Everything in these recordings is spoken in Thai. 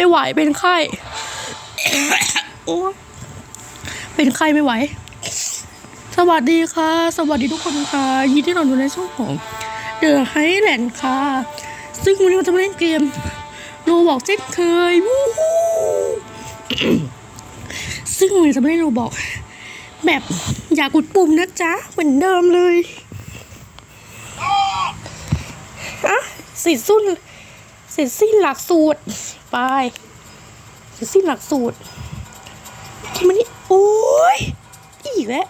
ไม่ไหวเป็นไข้โอ้เป็นไข้ไม่ไหว สวัสดีค่ะ สวัสดีทุกคนค่ะ ยินดีต้อนรับในช่องของ The Highland ค่ะ ซึ่งวันนี้เราจะมาเล่นเกมโรบอกเช่นเคยวู้ฮู้ซึ่งวันนี้จะมาเล่นโรบอกแบบอย่ากดปุ่มนะจ๊ะ เหมือนเดิมเลยอะเสร็จสิ้นเสร็จสิ้นหลักสูตร ไปเสร็จสิ้นหลักสูตรที่มันนี่โอ้ยอีกแล้ว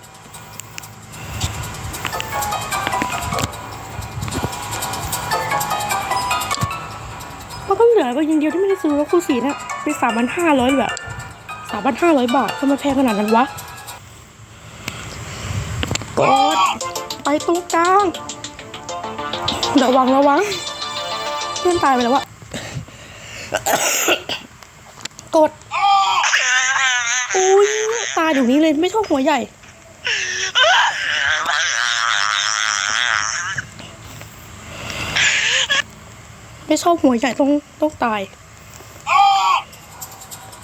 มันก็เหลือก็ยังเดียวที่ไม่ได้ซื้อแล้วคูสีเนี่ยเป็นสามพันห้าร้อยแบบสามพันห้าร้อยบาททำไมแพงขนาดนั้นวะกดไปตรงกลางระวังระวังเพื่อนตายไปแล้วอะกดอุ้ย ตายเดี๋ยวนี้เลยไม่ชอบหัวใหญ่ ไม่ชอบหัวใหญ่ต้องต้องตาย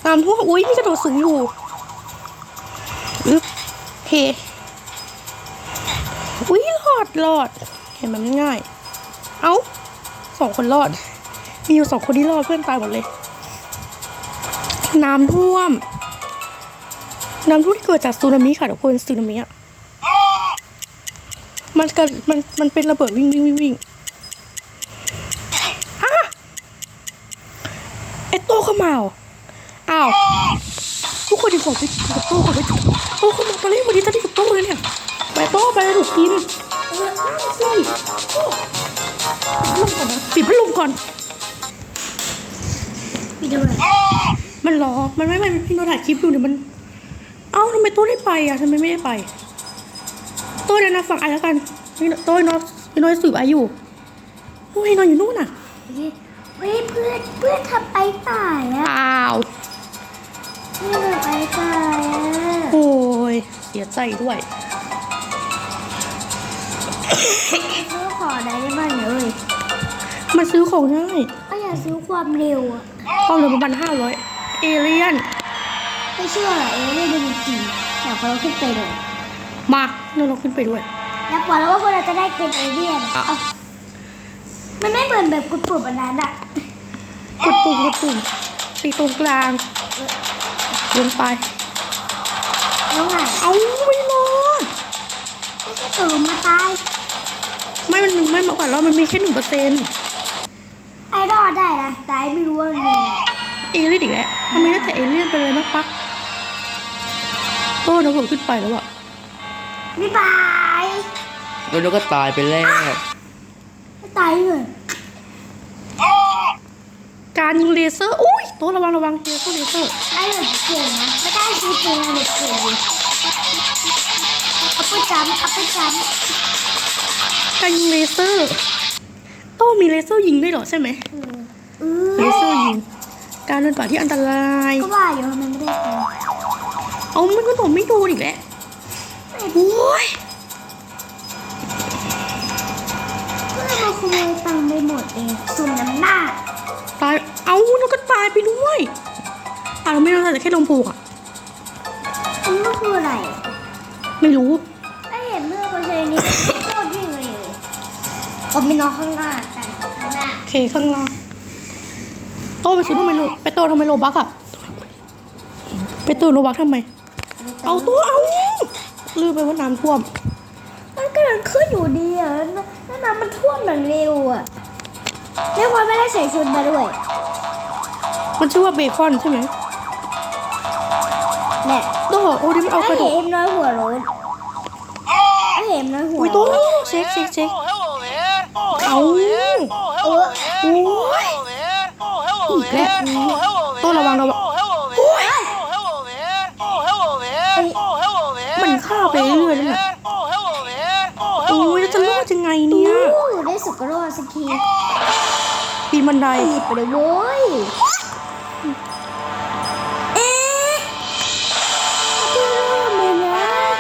ตามทั่วอุ้ยมีกระโดดสูงอยู่อึ๊บเพอุ้ยรอดรอด เห็นมันง่าย เอ้าสองคนรอด มีอยู่สองคนที่รอดเพื่อนตายหมดเลย น้ำท่วม น้ำท่วมที่เกิดจากสึนามิค่ะทุกคนสึนามิอะมันเกิดมันมันเป็นระเบิดวิ่งวิ่งวิ่งวิ่งไอ้โต้เข้ามาเหรออ้าวทุกคนดีกว่าไปกับโต้ก่อนไปโต้เข้ามาตอนแรกวันนี้จะได้กับโต้เลยเนี่ยไปโต้ไปถูกกินเออนั่งสิโต้ปิดพัดลมก่อนนะปิดพัดลมก่อนมีทำไมมันรอมันไม่ไม่พี่โนถ่ายคลิปอยู่เนี่ยมัน เอ้าทำไมโต้ได้ไปอะทำไมไม่ได้ไปโต้เดี๋ยวนะฟังไอ้แล้วกันพี่โต้ยนอนพี่น้อยสืบไออยู่โอ้ยนอนอยู่นู่นน่ะเฮ้ยเพื่อนเพื่อนทำไปตายอะอ้าวเพื่อนทำไปตายอะโอ้ยเสียใจด้วยซื้อของได้ได้บ้างเลยมาซื้อของง่ายก็อยากซื้อความเร็วอะความเร็วประมาณห้าร้อยเอเลียน ไม่เชื่อเหรอเอเลี่ยนเป็นจริงอยากพอเราขึ้นไปเลยมาเราลงขึ้นไปด้วยอยากบอกแล้วว่าพวกเราจะได้เป็นเอเลี่ยนอะเอามันไม่เหมือนแบบกุดปุ่มอันนั้นอะกดปุ่มกดปุ่มตีตรงกลางลงไปน้องไงเอาไม่รอดไม่ใช่ตื่นมาตายไม่มันไม่มากกว่าเรามันมีแค่หนึ่งเปอร์เซ็นต์ไอ้รอดได้นะตายไม่รู้ว่ามันมีอะไร เอเลียนอีกแล้วทำไมได้แต่เอเลียนไปเลยนะปักโอ้เราผมขึ้นไปแล้วอะไม่บายแล้วก็ตายไปแล้วไม่ตายเลยการยิงเลเซอร์อุ้ยโตัวระวังระวังเลเซอร์เลเซอร์ได้เลยเก่งนะไม่ได้ซื้อปืนเลยเก่งดิเอาไปจัมเอาไปจัมการยิงเลเซอร์โต้มีเลเซอร์ยิงด้วยเหรอใช่ไหมเอเลอเซอร์ยิง การเดินป่าที่อันตราย ก็ว่าอยู่ทำไมไม่ได้ปืนเอามันก็บอกไม่โดนอีกแล้วโอ้ยเพื่อนมาขโมยตังค์ไปหมดเองสุนน้ำหน้าตาย เอาแล้วก็ตายไปด้วยอะเราไม่รู้แต่แค่ลมผูกอะอันนี้คืออะไร ไม่รู้ไอ้เห็นเมื่อคนใช้นี้โคตรวิ่งเลยผมมีน้องข้างหน้ากันข้างหน้าโอเคข้างล่าง โตไปซื้อทำไมโลไปโตทำไมโลบักอะไปตื่นโลบักทำไม เอาตัวเอาลืมไปว่าน้ำท่วม มันก็ยังขึ้นอยู่ดีอะแล้วน้ำมันท่วมอย่างเร็วอะแล้วพอไม่ได้ใส่ชุดมาด้วย มันชื่อว่าเบคอนใช่ไหมแหละโตโอ้ดิมันเอาไอ้กระดูกเห็มน้อยหัวโล้นไอ้เห็มน้อยหัวอุ้ยโตโล้นเช็คเช็คเช็ค hello there. Oh, เอา Oh, hello there. โอ้ย อีกแล้ว there. Oh, hello there. โต้ระวังระวัง Oh, hello there. Oh, hello there. Oh, hello there. Oh, hello there. มันฆ่าไปเรื่อยๆนั่นแหละ Oh, hello there. Oh, โอ้ยแล้วจะรอดยังไงเนี่ยได้สุกรอดสักทีปีนบันไดไปเลยโว้ยเอ๊ะจะเริ่มเลย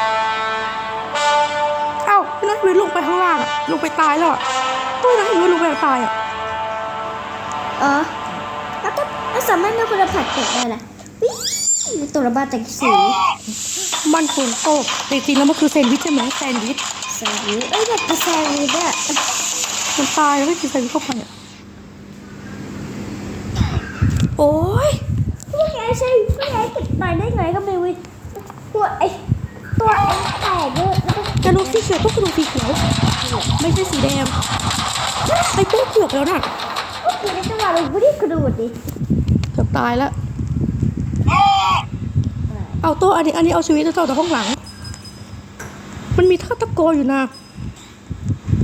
เอ้าพี่นัทวินลงไปข้างล่างอะลงไปตายแล้วอะโอ้ยนัทวินลงไปตายอะเออ แล้วก็แล้วสามารถมีคุณผัดเกิดได้ละวิตัวระบาดจากสีมันฝนตกแต่จริงๆแล้วมันคือแซนด์วิชใช่ไหมแซนด์วิชแซงวิเอ้ยแบบกระแซงวิอะมันตายแล้วไม่กินแซนด์วิชเข้าไปอะโอ้ยพวกแกใช่พวกแกเก็บตายได้ไงก็ไม่รู้ตัวไอ้ตัวไอ้แตกด้วยแล้วก็กระดูกสีเขียวต้องกระดูกสีเขียวไม่ใช่สีแดงไอ้โป๊กเกือบแล้วน่ะพวกแกในจังหวะเราไม่ได้กระโดดดิเกือบ ตายแล้ว เอาโต๊ะอันนี้อันนี้เอาชีวิตต่อจากห้องหลัง มันมีฆาตกรอยู่นะ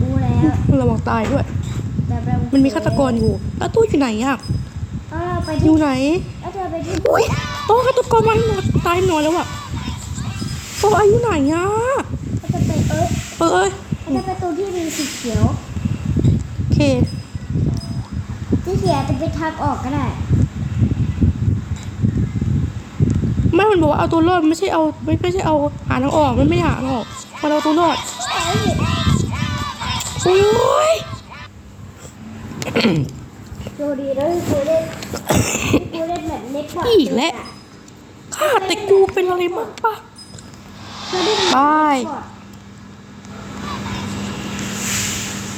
รู้แล้วระวังตายด้วยแต่เรามันมีฆาตกรอยู่ แล้วตู้อยู่ไหนอะเอาเราไปอที่ยู่ไหนเอาเธอไปที่อุ้ยโต๊ะฆาตกรมันหมดตายนอนแล้วอะโต๊ะอายุไหนอะเราจะไปเอ้ยเออเอ้ยเราจะไปตัวที่มีสีเขียว โอเคสีเขียวจะไปทางออกก็ได้ ไม่มันบอกว่าเอาตัวรอดไม่ใช่เอาไม่ไม่ใช่เอาหาทางออกมันไม่ได้หาทางออกมันเอาตัวรอดเอ้ยโอ้ยดูดีแล้วกูเล่นกูเล่นแบบเน็ตบอลอีกแล้วข้าแต่กูเป็นอะไรมากปะกูเล่นไป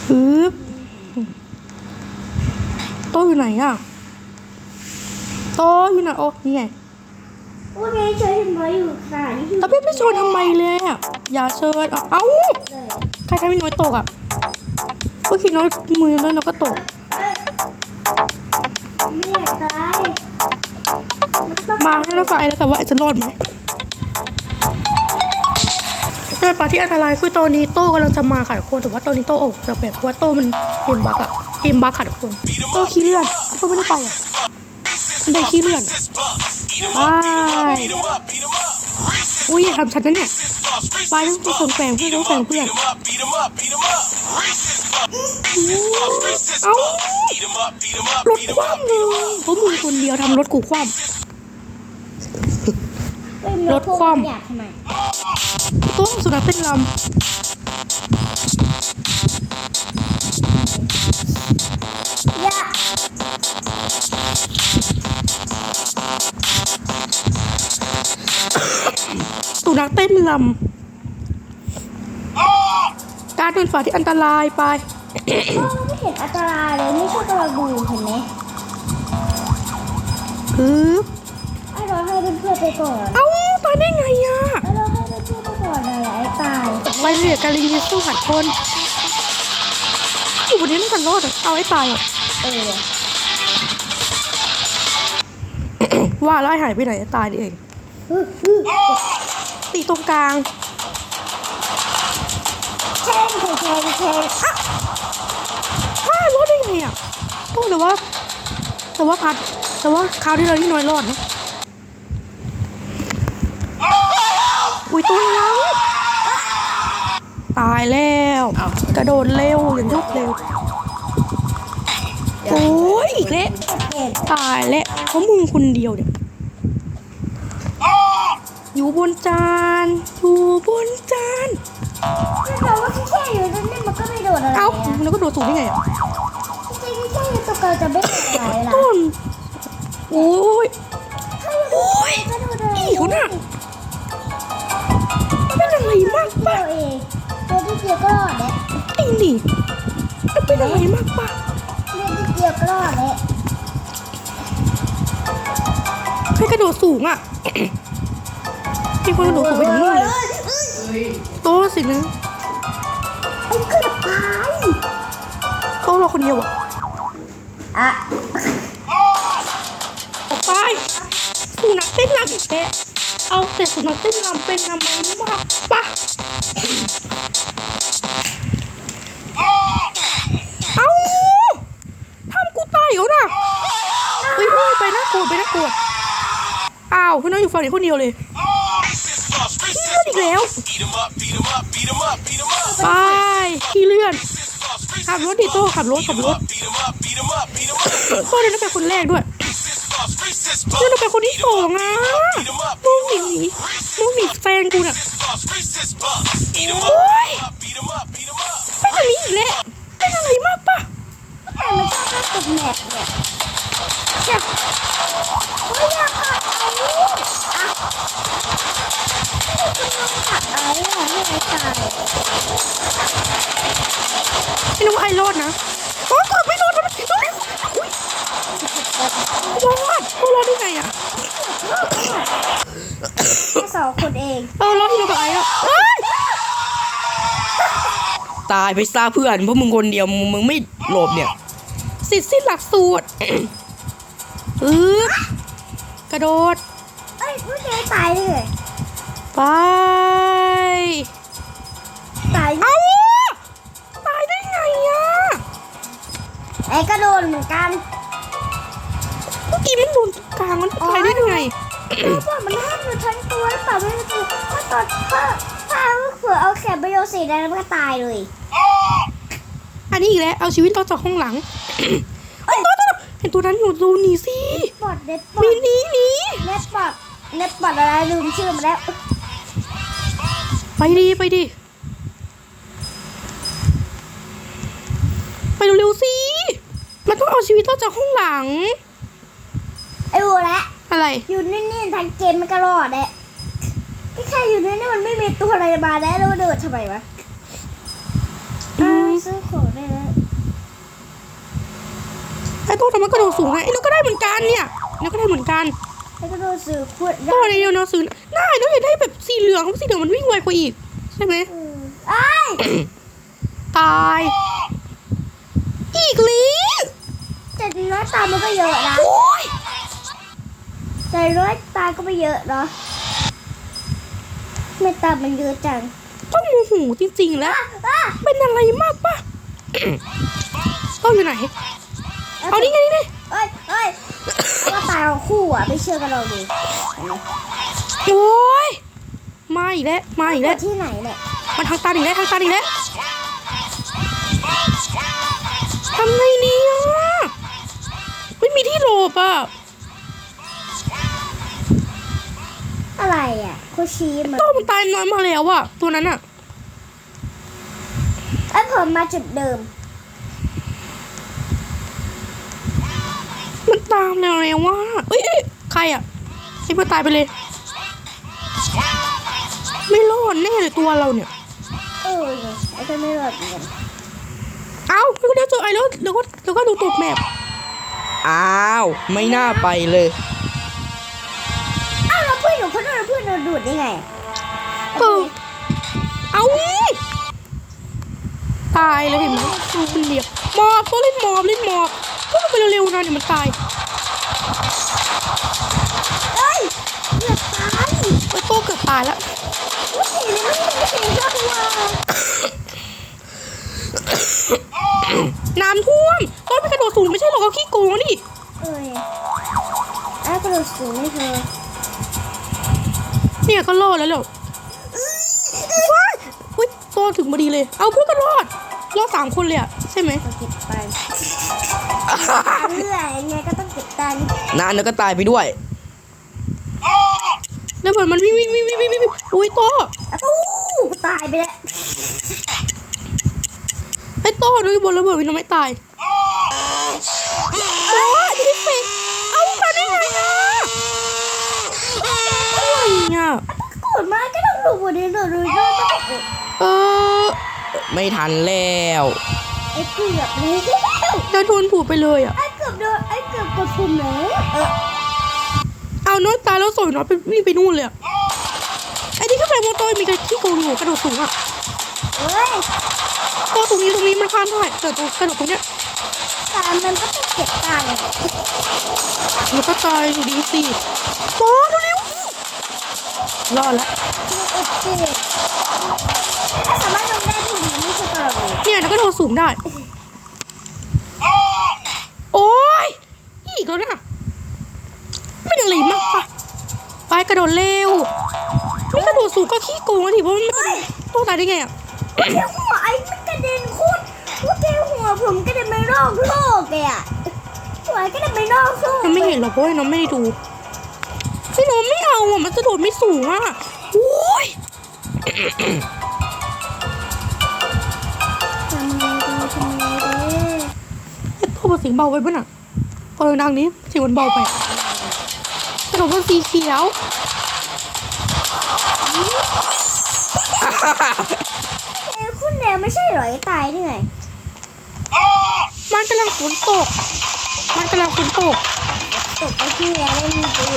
ปึ๊บโต๊ะอยู่ไหนอะโต๊ะอยู่ไหนโอ้นี่ไง โอเคเฉยทำไมอยู่ค่ะนี่คือแล้วพี่ไม่ชวนทำไมเลยอะอย่าเชิญเอาเอ้าใครทำให้น้อยตกอะก็คิดน้อยมือแล้วเราก็ตกไม่อยากตายมันต้องมาให้เราไฟแล้วแต่ว่าจะรอดไหมใช่ปะที่อันตรายคือตอนนี้โต้กำลังจะมาขัดคนแต่ว่าตอนนี้โต้ออกจากแบบว่าโต้มันเกมบักอะเกมบักขัดคนโต้ขี้เลื่อนโต้ไม่ได้ไปอะได้ขี้เลื่อน ไปอุ้ยอย่าทำฉันนะเนี่ยไปต้องส่งแฝงเพื่อนต้องแฝงเพื่อนเอ้ารถคว่ำเลยเพราะมึงคนเดียวทำรถกูคว่ำเอ้ยรถคว่ำอยากทำไมต้มสุนัขเต้นรำ สุนัขเต้นลำการเดินป่าที่อันตรายไปเออไม่เห็นอันตรายเลยไม่ใช่ตัวบูเห็นไหมปึ๊บไอ้เราให้เพื่อนๆไปก่อน เอ้าตายได้ไงอะไอ้เราให้เพื่อนๆไปก่อนเลยไอ้ตายไปเรียกการลิงยิสู้หัดคนอยู่บนนี้ต้องกันรอดอะเอาไอ้ตายอะเออว่าแล้วไอ้หายไปไหนตายดิเองฮึฮึ ตีตรงกลางแทงแทงแทงแทงอ้ารอดได้ไงอะโอ้แต่ว่า แต่ว่าพัดแต่ว่าคราวที่เราที่น้อยรอดนะอุ้ยตัวน้องตายแล้ว กระโดดเร็วอย่างรวดเร็วโอ้ยอีกแล้วเก็บตายแล้วเพราะมึงคนเดียวเนี่ย อยู่บนจาน อยู่บนจานถ้าเราว่าแค่อยู่นั่นนี่มันก็ไม่โดนอะไรเอ้านะแล้วก็โดดสูงได้ไงอะจริงๆแค่อยู่ตัวเกินจะไม่โดนอะไรล่ะต้นโอ้ยโอ้ยก็โดนอะไรอีกคนน่ะ เป็นอะไรมากเดีปะยวเองตัวที่เดียวก็รอดแล้วไอ้นี่มันเป็นอะไรมากปะเล่นที่เดียวก็รอดแล้วให้กระโดดสูงอะมี คนกระโดดสูงไปถึงนู่นเลยโต๊ะสินะไอ้เกือบตายโต๊ะเราคนเดียวอะอะออกไปสุนัขเต้นรำอีกแล้วเอาแต่สุนัขเต้นรำเป็นทำไมมากปะเอาทำกูตายเหรอน่ะเฮ้ยเฮ้ยไปน่ากลัวไปน่ากลัวอ้าวพี่น้องอยู่ฝั่งนี้คนเดียวเลยขี้เลื่ อีกแล้วไปขี้เลื่อน ขับรถดิโต้ขับรถขับรถโต้เดินไปคนแรกด้วยเดินไปคนที่สองอะมึงหนีมึงหนีแฟนกูน่ะโอ๊ยเป็นแบบนี้อีกแล้วเป็นอะไรมากปะแมันชอบเล่นกับแมปเนี่ยแค่เฮ้ยอยากขัดอ้นี่อะ ขัดไอ้อะไม่ไอ้ตายไม่รู้ว่าไอรอดนะโอ้ยกดไม่รอดมันอุ๊ยอุ๊ยรอดเขารอดได้ไงอะสองคนเองเออรอดที่เรากับไออะเอ้ยตายไปซาเพื่อนเพราะมึงคนเดียวมึงไม่หลบเนี่ยสิทธิ์สิ้นหลักสูตรอืดกระโดดเอ้ยไม่เคยตายเลย ไปตายเอาตายได้ไงอะไอ้ก็โดนเหมือนกันเมื่อกี้มันโดนตรงกลางมันตายได้ไงรู้ป่ะมันห้ามอยู่ทั้งตัวหรือเปล่าไม่รู้ถ้าตอนถ้าถ้าเผื่อเอาแขนไปโยนสีแดงมันก็ตายเลยอันนี้อีกแล้วเอาชีวิตเราจากห้องหลังเอ้ยตัวตัวเห็นตัวนั้นอยู่ดูหนีสิปอดเน็ตปอมีดหนีหนีเน็ตปอดเน็ตปอดอะไรลืมชื่อมาแล้ว ไปดีไปดีไปเร็วๆสิ มันต้องเอาชีวิตเราจากห้องหลัง ไอ้วัวละอะไร อยู่นิ่งๆทั้งเกมมันก็รอดแหละแค่อยู่นิ่งๆมันไม่มีตัวอะไรมาแล้วแล้วมันเดินทำไมวะอืมอ่าซื้อของได้แล้วไอ้ตัวทำไมกระโดดสูงไงไอ้นกก็ได้เหมือนกันเนี่ยนกก็ได้เหมือนกัน แล้วก็โดนซื้อขวดตัวในเดียวเนาะซื้อได้นกอยากได้แบบสีเหลืองเพราะสีเหลืองมันวิ่งไวกว่าอีก ใช่ไหมอืมไอ้ายตาย อีกแล้วแต่น้อยตายมันก็เยอะนะโอ้ยแต่น้อยตายก็ไม่เยอะเนาะไม่ตายมันเยอะจังต้องโมโหจริงๆแล้วอะเป็นอะไรมากปะต้องอยู่ไหน เอานี่ไงนี่ไงเอ้ยเอ้ย ว่าตายเอาคู่อะไม่เชื่อกันเราดูโอ้ยมาอีกแล้วมาอีกแล้วที่ไหนเนี่ยมันทางตันอีกแล้วทางตันอีกแล้วทำไงดีอะไม่มีที่หลบอะอะไรอะโคชีมันตัวมันตายน้อยมาแล้วอะตัวนั้นอะไอ้ยผมมาจุดเดิม มัน ตามแล้วแล้วว่าเอ้ยเอ้ยใครอะไอ้เพื่อนตายไปเลย ไม่รอดแน่เลยตัวเราเนี่ย เออเนี่ยไอ้ก็ไม่รอดเหมือนกันเอ้าแล้วก็เดี๋ยวเจอไอ้แล้วแล้วก็แล้วก็ดูตกแมพอ้าว ไม่น่าไปเลย อ้าวแล้วเพื่อนหนูคนนั้นเพื่อนโดนดูดได้ไงเออเอ้าตายเลยเห็นไหมดูมันเรียบมอบตัวเล่นมอบเล่นมอบก็ไปเร็วๆนะเดี๋ยวมันตาย เอ้ยเกือบตาย ไอ้โตเกือบตายแล้วไม่เห็นเลยไม่เห็นไม่เห็นเรื่องว่าน้ำท่วมต้นไปกระโดดสูงไม่ใช่หรอกเขาขี้โกงนี่เอ้ยไอ้กระโดดสูงไม่เธอเนี่ยก็รอดแล้วเหรอว้ายอุ้ยโตถึงพอดีเลย เอาเพื่อนก็รอด รอดสามคนเลยอะใช่ไหมก็เก็บไปเรื่อยยังไงก็ต้องเก็บตังค์นานแล้วก็ตายไปด้วย แล้วเหมือนมันวิ่งวิ่งวิ่งวิ่งวิ่งวิ่งอุ้ยโตอะตู้ตายไปแล้วไอ้โตดูบนระเบิดวินไม่ตายโอ้ยดิเฟกเอามาได้ไงอะอะไรเนี่ยโกรธมากก็ต้องดูบนนี้หนูดูด้วยต้องเออไม่ทันแล้วไอ้เกือบเลยแล้วโดนผูกไปเลยอะไอ้เกือบโดนไอ้เกือบกดปุ่มแล้ว เออเอาน้อยตายแล้วสวยน้อยไปวิ่งไปนู่นเลยอะไอ้ที่ขึ้นไปบนโต๊ะมีกระที่โกงอยู่กระโดดสูงอะเฮ้ยโต๊ะตรงนี้ตรงนี้มันข้ามได้แต่ตรงกระโดดตรงเนี้ยแต่มันก็ต้องเก็บตังค์มันก็ตายอยู่ดีสิโต๊ะเร็วๆรอดแล้วโอเคถ้าสามารถลงได้ถึงนี้ไม่ใช่ตลอดเลยเนี่ยแล้วก็โดดสูงได้ โอ้ยอีกแล้วนะไม่ยังไรมากปะ ไปกระโดดเร็วไม่กระโดดสูงก็ขี้โกงอะทีเพราะมันไม่โตตายได้ไงอะเดี๋ยวหัวไอ้มันกระเด็นโคตรเมื่อกี้หัวผมกระเด็นไปนอกโลกเลยอะหัวกระเด็นไปนอกโลกมันไม่เห็นหรอกเพราะว่าน้องไม่ได้ดูพี่น้องไม่เอาอะมันจะโดดไม่สูงอะโอ้ยทำไงดีทำไงดีไอ้ตัวเสียงเบาไว้ป่ะน่ะเปิดดังนี้เสียงมันเบาไป ขนมปังสีเขียวเอ้คุณแนวไม่ใช่เหรอไอ้ตายนี่ไงมันกำลังฝนตก มันกำลังฝนตก ตกไปที่แล้วเล่นมือถือ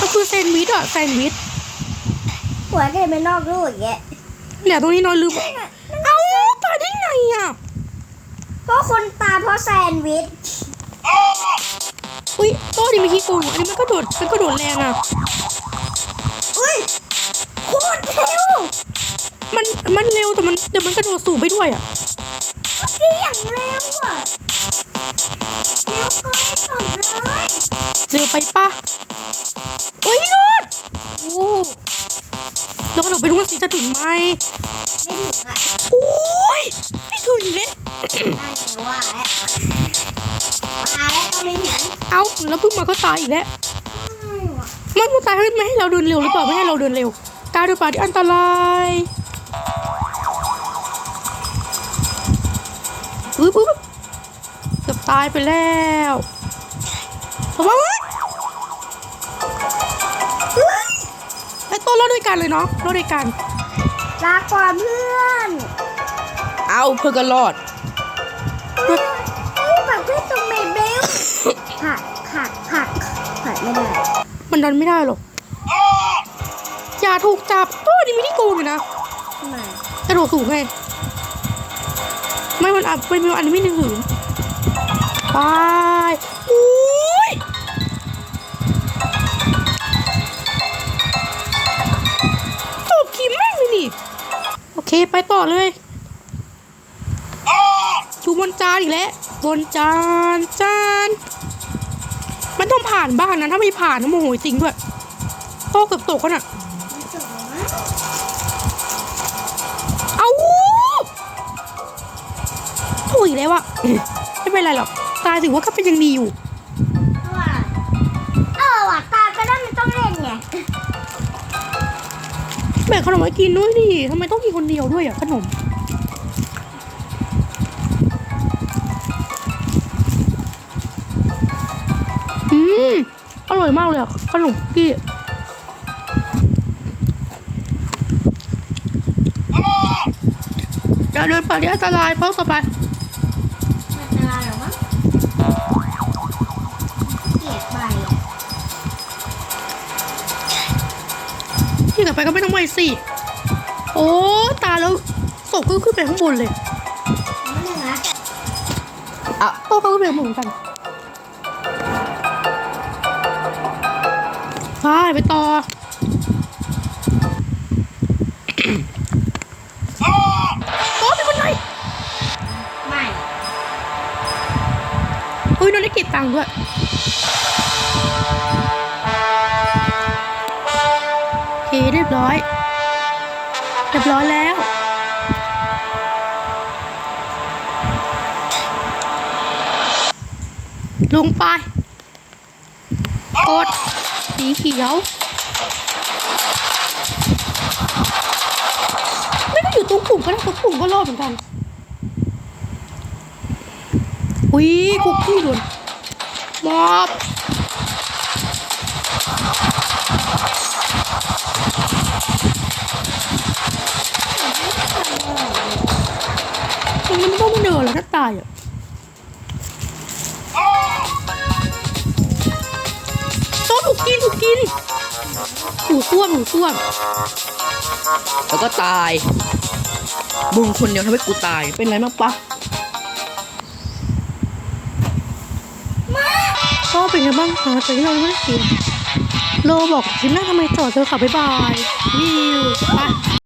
ก็คือแซนด์วิชอะแซนด์วิชหัวกระเด็นไปนอกโลกอย่างเงี้ยเนี่ยตรงนี้น้อยลืมเอ้าตายได้ไงอะเพราะคนตายเพราะแซนด์วิช อุ้ยโต้นี่มีขี้โกงอยู่อันนี้มันก็โดดมันก็โดดแรงอะอุ้ยโคตรเร็วมันมันเร็วแต่มันเดี๋ยวมันกระโดดสูงไปด้วยอะเรียงเร็วอะเร็วเกินสมเลยเร็วไปปะโอ้ยรอดโอ้ แล้วก็เดี๋ยวไปดูว่าสิจะถึงไหมไม่ถึงอะโอ้ยไม่ถึงอีกแล้วนั่นไงว่าแล้วมาแล้วก็ไม่ถึงเอ้าแล้วเพิ่งมาก็ตายอีกแล้วอืมว่ะมันมาตายให้ไม่ให้เราเดินเร็วหรือเปล่าไม่ให้เราเดินเร็วการเดินป่าที่อันตรายปึ๊บปึ๊บเกือบตายไปแล้วระวัง ไว้ไอ้ตัวเราด้วยกันเลยเนาะเราด้วยกันลาก่อนเพื่อน เอาเพื่อก็รอดเฮ้ยปักเพื่อนตรงเมดเบลผักผักผักผักไม่ได้ มันดันไม่ได้หรอกอย่าถูกจับโอ้นี่ไม่ได้โกงเลยนะทำไมกระโดดสูงไงไม่มันอันเป็นอันไม่หนึ่งหืนไป เคไปต่อเลยชูบนจานอีกแล้วบนจานจานมันต้องผ่านบ้านนะถ้าไม่ผ่านนะโมโหจริงด้วยโตเกือบตกกันอะมันจบแล้วนะเอาถูกอีกแล้วอะไม่เป็นไรหรอกตายถือว่าก็เป็นยังดีอยู่ แบ่งขนมไว้กินด้วยดิทำไมต้องกินคนเดียวด้วยอะขนม อืม อร่อยมากเลยอะขนมคุกกี้อย่าเดินป่าที่อันตรายเพราะต่อไป ต่อไปก็ไม่ต้องไปสิ โอ้ ตายแล้วศพก็ขึ้นไปข้างบนเลยไม่ถึงนะอะโต๊ะก็ขึ้นไปข้างบนเหมือนกันไปไปต่อโต๊ะเป็นคนไหนไม่เฮ้ยน้องได้เก็บตังค์ด้วย เรียบร้อย เรียบร้อยแล้ว ลงไปกดสีเขียว ไม่ต้องอยู่ตรงปุ่มก็ได้ตรงปุ่มก็รอดเหมือนกัน อุ้ยคุกกี้ด่วนมอบ ส้วมหนูส้วม แล้วก็ตายมึงคนเดียวทำให้กูตาย เป็นไรมากปะก็เป็นไงบ้างคะแต่ที่เราไม่ได้เสียโลบอกคลิปหน้าทำไมจอดเธอขับบ๊ายบายวิวไป